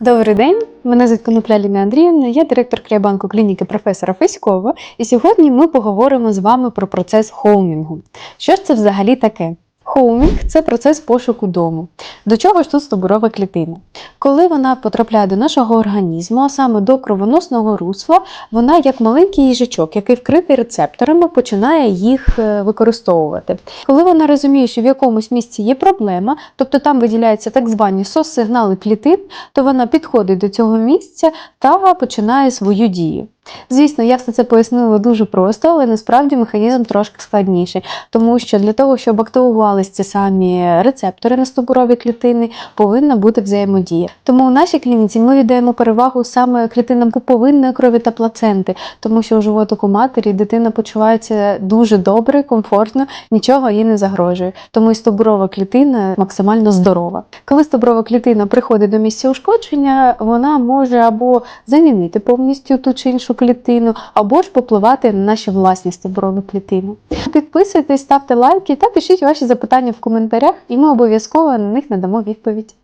Добрий день, мене звуть Конопля Ліна Андріївна, я директор Кріабанку клініки професора Феськова. І сьогодні ми поговоримо з вами про процес хоумінгу. Що ж це взагалі таке? Хоумінг це процес пошуку дому. До чого ж тут стовбурова клітина? Коли вона потрапляє до нашого організму, а саме до кровоносного русла, вона як маленький їжачок, який вкритий рецепторами, починає їх е, використовувати. Коли вона розуміє, що в якомусь місці є проблема, тобто там виділяються так звані сос-сигнали клітин, то вона підходить до цього місця та починає свою дію. Звісно, я все це пояснила дуже просто, але насправді механізм трошки складніший, тому що для того, щоб активувалися ці самі рецептори на стовбурові клітини, повинна бути взаємодія. Тому у нашій клініці ми віддаємо перевагу саме клітинам пуповинної крові та плаценти, тому що у животику матері дитина почувається дуже добре, комфортно, нічого їй не загрожує. Тому і стовбурова клітина максимально здорова. Коли стовбурова клітина приходить до місця ушкодження, вона може або замінити повністю ту чи іншу клітину, або ж попливати на наші власні стовбурові клітини. Підписуйтесь, ставте лайки та пишіть ваші запитання в коментарях, і ми обов'язково на них надамо відповідь.